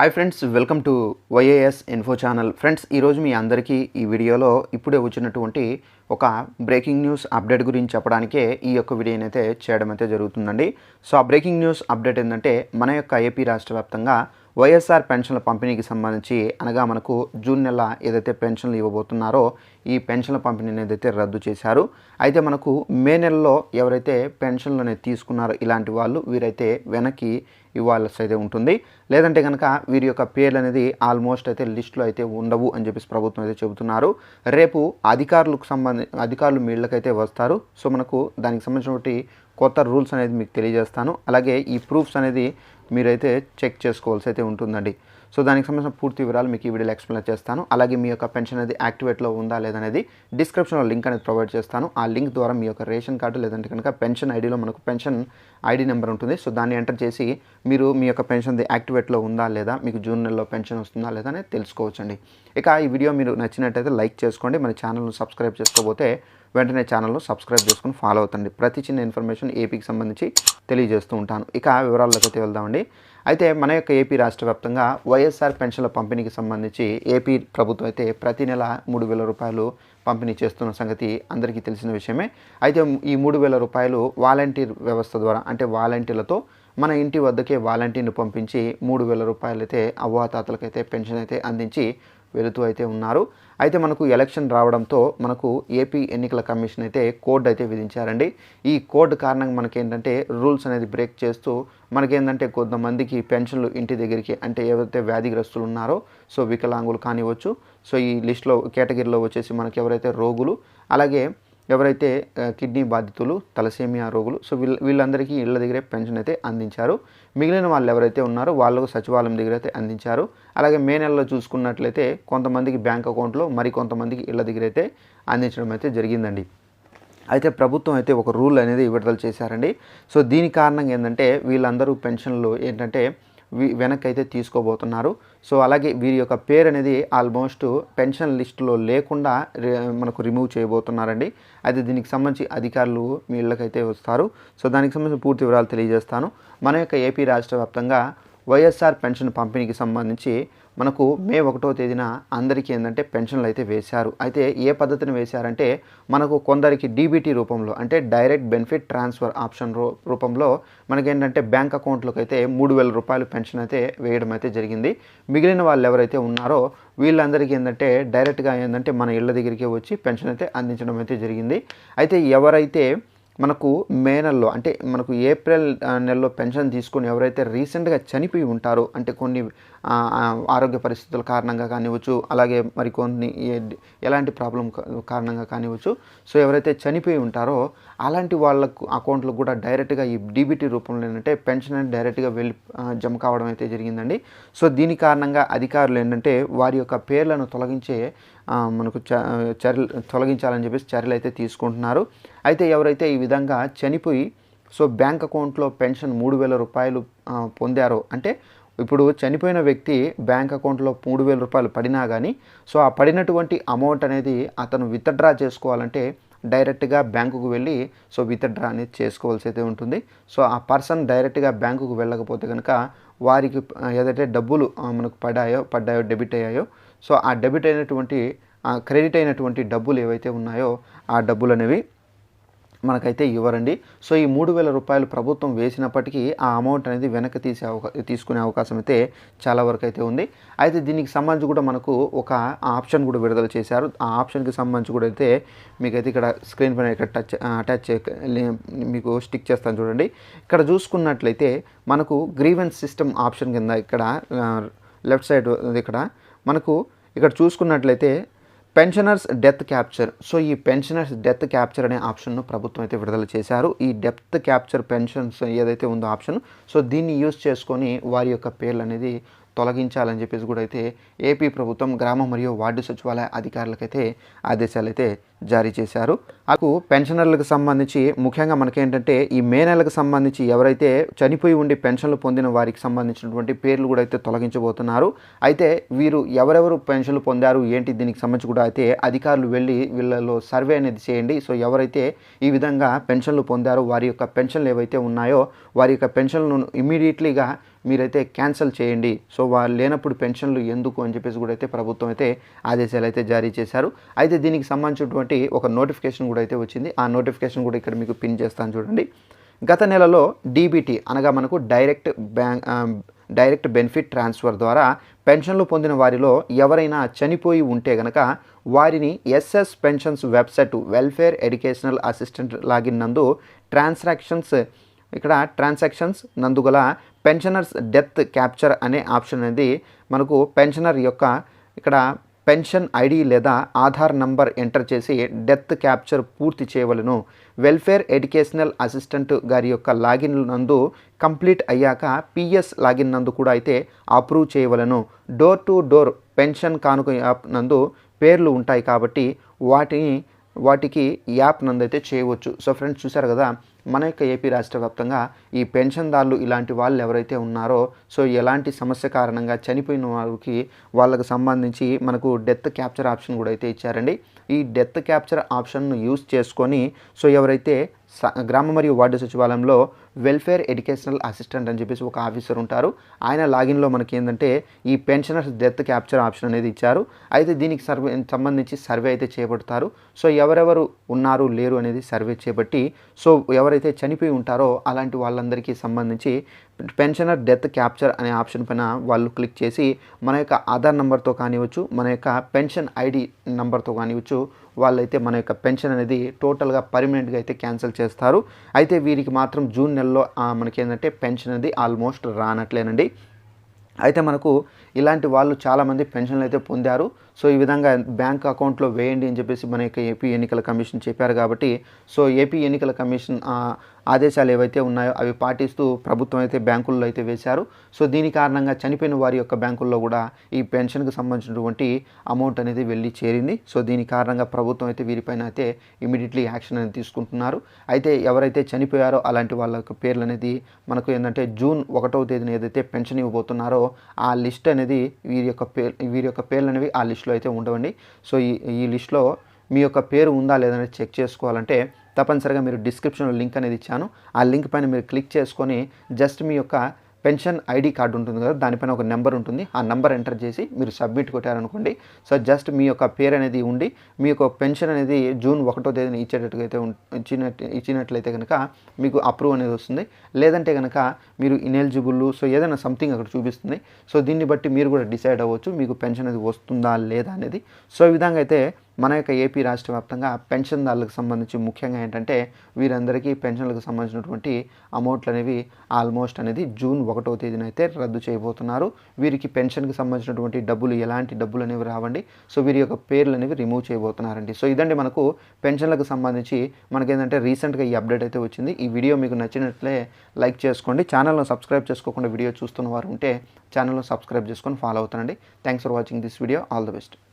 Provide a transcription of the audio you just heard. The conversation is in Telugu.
Hi friends welcome to YAS info channel friends ఈరోజు మీ అందరికీ ఈ వీడియోలో ఇప్పుడే వచ్చినటువంటి ఒక బ్రేకింగ్ న్యూస్ అప్డేట్ గురించి చెప్పడానికే ఈ యొక్క వీడియోని అయితే చేయడం అయితే జరుగుతుందండి. సో ఆ బ్రేకింగ్ న్యూస్ అప్డేట్ ఏంటంటే మన యొక్క ఏపీ రాష్ట్ర వ్యాప్తంగా వైఎస్ఆర్ పెన్షన్ల పంపిణీకి సంబంధించి అనగా మనకు జూన్ నెల ఏదైతే పెన్షన్లు ఇవ్వబోతున్నారో ఈ పెన్షన్ల పంపిణీని ఏదైతే రద్దు చేశారు అయితే మనకు మే నెలలో ఎవరైతే పెన్షన్లు అనేది తీసుకున్నారో ఇలాంటి వాళ్ళు వీరైతే వెనక్కి ఇవ్వాల్సి అయితే ఉంటుంది. లేదంటే కనుక వీరి యొక్క పేర్లు అనేది ఆల్మోస్ట్ అయితే లిస్టులో అయితే ఉండవు అని చెప్పేసి ప్రభుత్వం అయితే చెబుతున్నారు. రేపు అధికారులకు సంబంధి అధికారులు మీళ్ళకైతే వస్తారు. సో మనకు దానికి సంబంధించినటువంటి కొత్త రూల్స్ అనేది మీకు తెలియజేస్తాను. అలాగే ఈ ప్రూఫ్స్ అనేది మీరైతే చెక్ చేసుకోవాల్సి అయితే ఉంటుందండి. సో దానికి సంబంధించిన పూర్తి వివరాలు మీకు ఈ వీడియోలో ఎక్స్ప్లెయిన్ చేస్తాను. అలాగే మీ యొక్క పెన్షన్ అనేది యాక్టివేట్లో ఉందా లేదనేది డిస్క్రిప్షన్లో లింక్ అనేది ప్రొవైడ్ చేస్తాను. ఆ లింక్ ద్వారా మీ యొక్క రేషన్ కార్డు లేదంటే కనుక పెన్షన్ ఐడిలో మనకు పెన్షన్ ఐడి నెంబర్ ఉంటుంది. సో దాన్ని ఎంటర్ చేసి మీరు మీ యొక్క పెన్షన్ యాక్టివేట్లో ఉందా లేదా మీకు జూన్ నెలలో పెన్షన్ వస్తుందా లేదా అనేది తెలుసుకోవచ్చండి. ఇక ఈ వీడియో మీరు నచ్చినట్టయితే లైక్ చేసుకోండి. మన ఛానల్ను సబ్స్క్రైబ్ చేసుకోకపోతే వెంటనే ఛానల్ను సబ్స్క్రైబ్ చేసుకుని ఫాలో అవుతండి. ప్రతి చిన్న ఇన్ఫర్మేషన్ ఏపీకి సంబంధించి తెలియజేస్తూ ఉంటాను. ఇక వివరాల్లోకి అయితే వెళ్దామండి. అయితే మన యొక్క ఏపీ రాష్ట్ర వ్యాప్తంగా వైఎస్ఆర్ పెన్షన్ల పంపిణీకి సంబంధించి ఏపీ ప్రభుత్వం అయితే ప్రతి నెల మూడు వేల రూపాయలు పంపిణీ చేస్తున్న సంగతి అందరికీ తెలిసిన విషయమే. అయితే ఈ మూడు వేల రూపాయలు వాలంటీర్ వ్యవస్థ ద్వారా అంటే వాలంటీర్లతో మన ఇంటి వద్దకే వాలంటీర్ని పంపించి మూడు వేల రూపాయలు అయితే అవ్వాతాతలకైతే పెన్షన్ అయితే అందించి వెళుతూ అయితే ఉన్నారు. అయితే మనకు ఎలక్షన్ రావడంతో మనకు ఏపీ ఎన్నికల కమిషన్ అయితే కోడ్ అయితే విధించారండి. ఈ కోడ్ కారణంగా మనకేంటంటే రూల్స్ అనేది బ్రేక్ చేస్తూ మనకేంటంటే కొంతమందికి పెన్షన్లు ఇంటి దగ్గరికి అంటే ఎవరైతే వ్యాధిగ్రస్తులు ఉన్నారో సో వికలాంగులు కానివ్వచ్చు సో ఈ లిస్ట్లో కేటగిరీలో వచ్చేసి మనకి ఎవరైతే రోగులు అలాగే ఎవరైతే కిడ్నీ బాధితులు తలసేమియా రోగులు సో వీళ్ళ వీళ్ళందరికీ ఇళ్ళ దగ్గరే పెన్షన్ అయితే అందించారు. మిగిలిన వాళ్ళు ఎవరైతే ఉన్నారో వాళ్ళకు సచివాలయం దగ్గర అయితే అందించారు. అలాగే మే నెలలో చూసుకున్నట్లయితే కొంతమందికి బ్యాంక్ అకౌంట్లో మరి కొంతమందికి ఇళ్ళ దగ్గర అయితే అందించడం అయితే జరిగిందండి. అయితే ప్రభుత్వం అయితే ఒక రూల్ అనేది విడుదల చేశారండి. సో దీని కారణంగా ఏంటంటే వీళ్ళందరూ పెన్షన్లు ఏంటంటే వి- వెనక్కి అయితే తీసుకోబోతున్నారు. సో అలాగే వీరి యొక్క పేరు అనేది ఆల్మోస్ట్ పెన్షన్ లిస్టులో లేకుండా రి- మనకు రిమూవ్ చేయబోతున్నారండి. అయితే దీనికి సంబంధించి అధికారులు మీ ఇళ్ళకైతే వస్తారు. సో దానికి సంబంధించి పూర్తి వివరాలు తెలియజేస్తాను. మన యొక్క ఏపీ రాష్ట్ర వ్యాప్తంగా వైఎస్ఆర్ పెన్షన్ పంపిణీకి సంబంధించి మనకు మే ఒకటో తేదీన అందరికీ ఏంటంటే పెన్షన్లు అయితే వేశారు. అయితే ఏ పద్ధతిని వేశారంటే మనకు కొందరికి డీబీటీ రూపంలో అంటే డైరెక్ట్ బెనిఫిట్ ట్రాన్స్ఫర్ ఆప్షన్ రూ రూపంలో మనకేంటంటే బ్యాంక్ అకౌంట్లోకి అయితే మూడు వేల రూపాయలు పెన్షన్ అయితే వేయడం అయితే జరిగింది. మిగిలిన వాళ్ళు ఎవరైతే ఉన్నారో వీళ్ళందరికీ ఏంటంటే డైరెక్ట్గా ఏంటంటే మన ఇళ్ళ దగ్గరికి వచ్చి పెన్షన్ అయితే అందించడం అయితే జరిగింది. అయితే ఎవరైతే మనకు మే నెలలో అంటే మనకు ఏప్రిల్ నెలలో పెన్షన్ తీసుకొని ఎవరైతే రీసెంట్గా చనిపోయి ఉంటారో అంటే కొన్ని ఆరోగ్య పరిస్థితుల కారణంగా కానివ్వచ్చు అలాగే మరికొన్ని ఏ- ఎలాంటి ప్రాబ్లం కారణంగా కానివ్వచ్చు. సో ఎవరైతే చనిపోయి ఉంటారో అలాంటి వాళ్ళకు అకౌంట్లో కూడా డైరెక్ట్గా ఈ డీబీటీ రూపంలో ఏంటంటే పెన్షన్ అనేది డైరెక్ట్గా వెళ్ళి జమ కావడం అయితే జరిగిందండి. సో దీని కారణంగా అధికారులు ఏంటంటే వారి యొక్క పేర్లను తొలగించే మనకు చ- చర్యలు తొలగించాలని చెప్పేసి చర్యలు అయితే తీసుకుంటున్నారు. అయితే ఎవరైతే ఈ విధంగా చనిపోయి సో బ్యాంక్ అకౌంట్లో పెన్షన్ మూడు వేల రూపాయలు పొందారో అంటే ఇప్పుడు చనిపోయిన వ్యక్తి బ్యాంక్ అకౌంట్లో మూడు వేల రూపాయలు పడినా కానీ సో ఆ పడినటువంటి అమౌంట్ అనేది అతను విత్డ్రా చేసుకోవాలంటే డైరెక్ట్గా బ్యాంకుకు వెళ్ళి సో విత్డ్రా అనేది చేసుకోవాల్సి అయితే ఉంటుంది. సో ఆ పర్సన్ డైరెక్ట్గా బ్యాంకుకు వెళ్ళకపోతే కనుక వారికి ఏదైతే డబ్బులు మనకు పడాయో పడ్డాయో డెబిట్ అయ్యాయో సో ఆ డెబిట్ అయినటువంటి క్రెడిట్ అయినటువంటి డబ్బులు ఏవైతే ఉన్నాయో ఆ డబ్బులు అనేవి మనకైతే ఇవ్వరండి. సో ఈ మూడు వేల రూపాయలు ప్రభుత్వం వేసినప్పటికీ ఆ అమౌంట్ అనేది వెనక్కి తీసే అవకా తీసుకునే అవకాశం అయితే చాలా వరకు అయితే ఉంది. అయితే దీనికి సంబంధించి కూడా మనకు ఒక ఆప్షన్ కూడా విడుదల చేశారు. ఆ ఆప్షన్కి సంబంధించి కూడా అయితే మీకైతే ఇక్కడ స్క్రీన్ పైన ఇక్కడ టచ్ అటాచ్ మీకు స్టిక్ చేస్తాను చూడండి. ఇక్కడ చూసుకున్నట్లయితే మనకు గ్రీవెన్స్ సిస్టమ్ ఆప్షన్ కింద ఇక్కడ లెఫ్ట్ సైడ్ ఇక్కడ మనకు ఇక్కడ చూసుకున్నట్లయితే పెన్షనర్స్ డెత్ క్యాప్చర్. సో ఈ పెన్షనర్స్ డెత్ క్యాప్చర్ అనే ఆప్షన్ను ప్రభుత్వం అయితే విడుదల చేశారు. ఈ డెత్ క్యాప్చర్ పెన్షన్స్ ఏదైతే ఉందో ఆప్షన్ సో దీన్ని యూజ్ చేసుకొని వారి యొక్క పేర్లు అనేది తొలగించాలని చెప్పేసి కూడా అయితే ఏపీ ప్రభుత్వం గ్రామ మరియు వార్డు సచివాలయ అధికారులకైతే ఆదేశాలు అయితే జారీ చేశారు. నాకు పెన్షనర్లకు సంబంధించి ముఖ్యంగా మనకేంటంటే ఈ మే నెలకు సంబంధించి ఎవరైతే చనిపోయి ఉండి పెన్షన్లు పొందిన వారికి సంబంధించినటువంటి పేర్లు కూడా అయితే తొలగించబోతున్నారు. అయితే వీరు ఎవరెవరు పెన్షన్లు పొందారు ఏంటి దీనికి సంబంధించి కూడా అయితే అధికారులు వెళ్ళి వీళ్ళలో సర్వే అనేది చేయండి. సో ఎవరైతే ఈ విధంగా పెన్షన్లు పొందారో వారి యొక్క పెన్షన్లు ఏవైతే ఉన్నాయో వారి యొక్క పెన్షన్లను ఇమీడియట్లీగా మీరైతే క్యాన్సిల్ చేయండి. సో వాళ్ళు లేనప్పుడు పెన్షన్లు ఎందుకు అని చెప్పేసి కూడా అయితే ప్రభుత్వం అయితే ఆదేశాలు అయితే జారీ చేశారు. అయితే దీనికి సంబంధించినటువంటి ఒక నోటిఫికేషన్ కూడా అయితే వచ్చింది. ఆ నోటిఫికేషన్ కూడా ఇక్కడ మీకు పిన్ చేస్తాను చూడండి. గత నెలలో డీబీటీ అనగా మనకు direct bank direct benefit transfer ద్వారా పెన్షన్లు పొందిన వారిలో ఎవరైనా చనిపోయి ఉంటే గనక వారిని SS pensions website welfare educational assistant login నందు ట్రాన్సాక్షన్స్ ఇక్కడ ట్రాన్సాక్షన్స్ నందుగల పెన్షనర్స్ డెత్ క్యాప్చర్ అనే ఆప్షన్ అనేది మనకు పెన్షనర్ యొక్క ఇక్కడ పెన్షన్ ఐడి లేదా ఆధార్ నంబర్ ఎంటర్ చేసి డెత్ క్యాప్చర్ పూర్తి చేయవలను. వెల్ఫేర్ ఎడ్యుకేషనల్ అసిస్టెంట్ గారి యొక్క లాగిన్ నందు కంప్లీట్ అయ్యాక పిఎస్ లాగిన్ నందు కూడా అయితే అప్రూవ్ చేయవలను. డోర్ టు డోర్ పెన్షన్ కానుక యాప్ నందు పేర్లు ఉంటాయి కాబట్టి వాటిని వాటికి యాప్ నందైతే చేయవచ్చు. సో ఫ్రెండ్స్ చూసారు కదా మన యొక్క ఏపీ రాష్ట్ర వ్యాప్తంగా ఈ పెన్షన్దారులు ఇలాంటి వాళ్ళు ఎవరైతే ఉన్నారో సో ఎలాంటి సమస్య కారణంగా చనిపోయిన వారికి వాళ్ళకు సంబంధించి మనకు డెత్ క్యాప్చర్ ఆప్షన్ కూడా అయితే ఇచ్చారండి. ఈ డెత్ క్యాప్చర్ ఆప్షన్ను యూస్ చేసుకొని సో ఎవరైతే గ్రామ మరియు వార్డు సచివాలయంలో వెల్ఫేర్ ఎడ్యుకేషనల్ అసిస్టెంట్ అని చెప్పేసి ఒక ఆఫీసర్ ఉంటారు. ఆయన లాగిన్లో మనకి ఏంటంటే ఈ పెన్షనర్స్ డెత్ క్యాప్చర్ ఆప్షన్ అనేది ఇచ్చారు. అయితే దీనికి సర్వే సంబంధించి సర్వే అయితే చేపడతారు. సో ఎవరెవరు ఉన్నారు లేరు అనేది సర్వే చేపట్టి సో ఎవరైతే చనిపోయి ఉంటారో అలాంటి వాళ్ళందరికీ సంబంధించి పెన్షనర్ డెత్ క్యాప్చర్ అనే ఆప్షన్ పైన వాళ్ళు క్లిక్ చేసి మన యొక్క ఆధార్ నెంబర్తో కానివచ్చు మన యొక్క పెన్షన్ ఐడి నెంబర్తో కానివచ్చు వాళ్ళైతే మన యొక్క పెన్షన్ అనేది టోటల్గా పర్మనెంట్గా అయితే క్యాన్సిల్ చేస్తారు. అయితే వీరికి మాత్రం జూన్ నెలలో మనకి ఏంటంటే పెన్షన్ అనేది ఆల్మోస్ట్ రానట్లేనండి. అయితే మనకు ఇలాంటి వాళ్ళు చాలామంది పెన్షన్లు అయితే పొందారు. సో ఈ విధంగా బ్యాంక్ అకౌంట్లో వేయండి అని చెప్పేసి మన యొక్క ఏపీ ఎన్నికల కమిషన్ చెప్పారు కాబట్టి సో ఏపీ ఎన్నికల కమిషన్ ఆదేశాలు ఏవైతే ఉన్నాయో అవి పాటిస్తూ ప్రభుత్వం అయితే బ్యాంకుల్లో అయితే వేశారు. సో దీని కారణంగా చనిపోయిన వారి యొక్క బ్యాంకుల్లో కూడా ఈ పెన్షన్కి సంబంధించినటువంటి అమౌంట్ అనేది వెళ్ళి చేరింది. సో దీని కారణంగా ప్రభుత్వం అయితే వీరిపైన అయితే ఇమీడియట్లీ యాక్షన్ అనేది తీసుకుంటున్నారు. అయితే ఎవరైతే చనిపోయారో అలాంటి వాళ్ళ యొక్క పేర్లు అనేది మనకు ఏంటంటే జూన్ ఒకటవ తేదీన ఏదైతే పెన్షన్ ఇవ్వబోతున్నారో ఆ లిస్ట్ అనేది వీరి యొక్క పేర్ వీరి యొక్క పేర్లు అనేవి ఆ లిస్టులో అయితే ఉండవండి. సో ఈ ఈ లిస్టులో మీ యొక్క పేరు ఉందా లేదని చెక్ చేసుకోవాలంటే తప్పనిసరిగా మీరు డిస్క్రిప్షన్లో లింక్ అనేది ఇచ్చాను. ఆ లింక్ పైన మీరు క్లిక్ చేసుకొని జస్ట్ మీ యొక్క పెన్షన్ ఐడి కార్డు ఉంటుంది కదా దానిపైన ఒక నెంబర్ ఉంటుంది. ఆ నెంబర్ ఎంటర్ చేసి మీరు సబ్మిట్ కొట్టారనుకోండి. సో జస్ట్ మీ యొక్క పేరు అనేది ఉండి మీ యొక్క పెన్షన్ అనేది జూన్ ఒకటో తేదీన ఇచ్చేటట్టుగా అయితే ఇచ్చినట్టు ఇచ్చినట్లయితే కనుక మీకు అప్రూవ్ అనేది వస్తుంది. లేదంటే కనుక మీరు ఇనెలిజిబుల్ సో ఏదైనా సంథింగ్ అక్కడ చూపిస్తుంది. సో దీన్ని బట్టి మీరు కూడా డిసైడ్ అవ్వచ్చు మీకు పెన్షన్ అనేది వస్తుందా లేదా అనేది. సో ఈ విధంగా అయితే మన యొక్క ఏపీ రాష్ట్ర వ్యాప్తంగా పెన్షన్దారులకు సంబంధించి ముఖ్యంగా ఏంటంటే వీరందరికీ పెన్షన్లకు సంబంధించినటువంటి అమౌంట్లు అనేవి ఆల్మోస్ట్ అనేది జూన్ ఒకటో తేదీన అయితే రద్దు చేయబోతున్నారు. వీరికి పెన్షన్కి సంబంధించినటువంటి డబ్బులు ఎలాంటి డబ్బులు అనేవి రావండి. సో వీరి యొక్క పేర్లు అనేవి రిమూవ్ చేయబోతున్నారండి. సో ఇదండి మనకు పెన్షన్లకు సంబంధించి మనకేంటంటే రీసెంట్గా ఈ అప్డేట్ అయితే వచ్చింది. ఈ వీడియో మీకు నచ్చినట్లే లైక్ చేసుకోండి. ఛానల్ను సబ్స్క్రైబ్ చేసుకోకుండా వీడియో చూస్తున్న వారు ఉంటే ఛానల్ను సబ్స్క్రైబ్ చేసుకొని ఫాలో అవుతానండి. Thanks for watching this video all the best